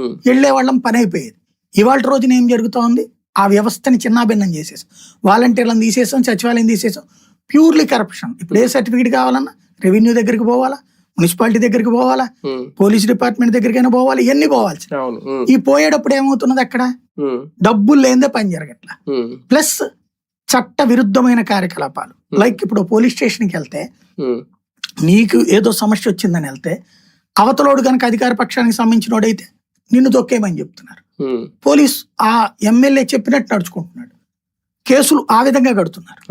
ఉమ్. వెళ్ళే వాళ్ళం పని అయిపోయేది ఇవాళ రోజున ఏం జరుగుతూ ఉంది ఆ వ్యవస్థని చిన్నాభిన్నం చేసేసాం. వాలంటీర్లను తీసేసాం సచివాలయం తీసేసాం. Purely corruption. ఇప్పుడు ఏ సర్టిఫికేట్ కావాలన్నా రెవెన్యూ దగ్గరికి పోవాలా? మున్సిపాలిటీ దగ్గరికి పోవాలా? ఉమ్. పోలీస్ డిపార్ట్మెంట్ దగ్గరికైనా పోవాలి? ఇవన్నీ పోవాల్సి ఉమ్. ఈ పోయేటప్పుడు ఏమవుతున్నది అక్కడ. డబ్బులు లేదే పని జరగట్లా. ప్లస్ చట్ట విరుద్ధమైన కార్యకలాపాలు లైక్ ఇప్పుడు పోలీస్ స్టేషన్కి వెళ్తే. నీకు ఏదో సమస్య వచ్చిందని వెళ్తే అవతలోడు కనుక అధికార పక్షానికి సంబంధించినోడైతే నిన్ను తొక్కేయమని చెప్తున్నారు. పోలీస్ ఆ ఎమ్మెల్యే చెప్పినట్టు నడుచుకుంటున్నాడు. కేసులు ఆ విధంగా కడుతున్నారు.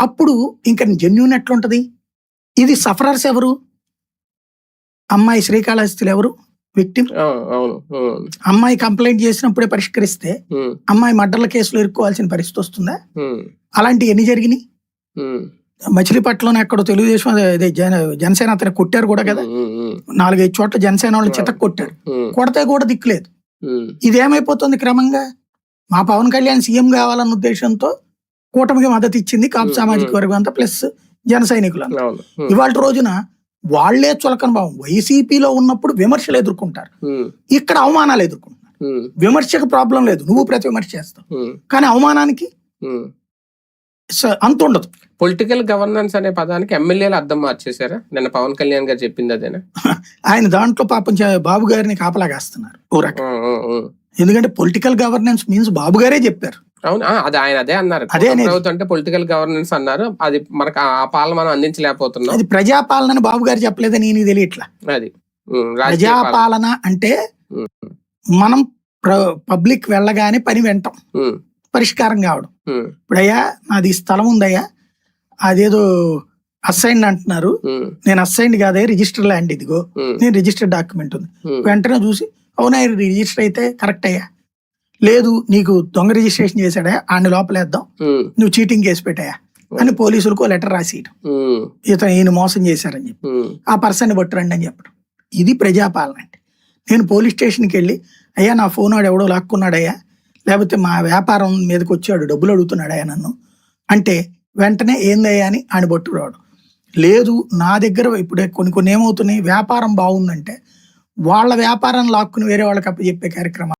అప్పుడు ఇంకా జెన్యున్ ఎట్లుంటది? ఇది సఫరర్స్ ఎవరు? అమ్మాయి శ్రీకాళహస్తిలో ఎవరు? విక్టిమ్ అమ్మాయి కంప్లైంట్ చేసినప్పుడే పరిష్కరిస్తే. అమ్మాయి మర్డర్ల కేసులో ఇరుక్కోవాల్సిన పరిస్థితి వస్తుందా. అలాంటి ఎన్ని జరిగినాయి. మచిలీపట్నంలో ఎక్కడో తెలుగుదేశం జనసేన అతను కొట్టారు కూడా కదా. నాలుగైదు చోట్ల జనసేన వాళ్ళు చితక్ కొట్టారు ఉమ్. కొడితే కూడా దిక్కులేదు. ఇదేమైపోతుంది క్రమంగా మా పవన్ కళ్యాణ్ సీఎం కావాలన్న ఉద్దేశంతో కూటమికి మద్దతు ఇచ్చింది కాపు సామాజిక. వర్గం అంతా ప్లస్ జన సైనికులు. ఇవాళ రోజున వాళ్ళే చులకన భావం వైసీపీలో ఉన్నప్పుడు విమర్శలు ఎదుర్కొంటారు. ఇక్కడ అవమానాలు ఎదుర్కొంటున్నారు ఉమ్. విమర్శకు ప్రాబ్లం లేదు నువ్వు ప్రతి విమర్శ చేస్తావు. కానీ అవమానానికి అంత ఉండదు. పొలిటికల్ గవర్నెన్స్ అనే పదానికి ఎమ్మెల్యేలు అర్థం మార్చేశారా? నిన్న పవన్ కళ్యాణ్ గారు చెప్పింది అదేనా? ఆయన దాంట్లో పాపం బాబు గారిని కాపలాగేస్తున్నారు ఓ రకం. ఎందుకంటే పొలిటికల్ గవర్నెన్స్ మీన్స్ బాబు గారే చెప్పారు. అవును. అది ఆయన అదే అన్నారు. అదే అంటే పొలిటికల్ గవర్నెన్స్ అన్నారు. అది మనకు ఆ పాలన మనం అందించలేకపోతున్నాం. అది ప్రజాపాలన బాబు గారు చెప్పలేదని నేను తెలియట్లా. అది. ప్రజాపాలన అంటే. మనం పబ్లిక్ వెళ్ళగానే పని వింటాం. పరిష్కారం కావడం ఉమ్. ఇప్పుడయ్యా నాది స్థలం ఉందయ్యా అదేదో అసైన్డ్ అంటున్నారు. నేను అసైన్డ్ కాదే రిజిస్టర్ ల్యాండ్ ఇదిగో. నేను రిజిస్టర్ డాక్యుమెంట్ ఉంది. వెంటనే చూసి అవునా రిజిస్టర్ అయితే కరెక్ట్ అయ్యా లేదు నీకు దొంగ రిజిస్ట్రేషన్ చేశాడా ఆయన లోపలేద్దాం. నువ్వు చీటింగ్ కేసు పెట్టాయా అని పోలీసులకు లెటర్ రాసి ఉమ్. ఇతను ఈయన మోసం చేశారని చెప్పి. ఆ పర్సన్ని పట్టురండి అని చెప్పడం ఇది ప్రజాపాలన అంటే నేను పోలీస్ స్టేషన్కి వెళ్ళి అయ్యా నా ఫోన్ వాడు ఎవడో లాక్కున్నాడయ్యా లేకపోతే మా వ్యాపారం మీదకి వచ్చాడు డబ్బులు అడుగుతున్నాడయ్యా నన్ను. అంటే వెంటనే ఏందయ్యా అని ఆయన లేదు నా దగ్గర ఇప్పుడే కొన్ని కొన్ని ఏమవుతున్నాయి వ్యాపారం బాగుందంటే వాళ్ళ వ్యాపారం లాక్కుని వేరే వాళ్ళకి అప్పచెప్పే కార్యక్రమం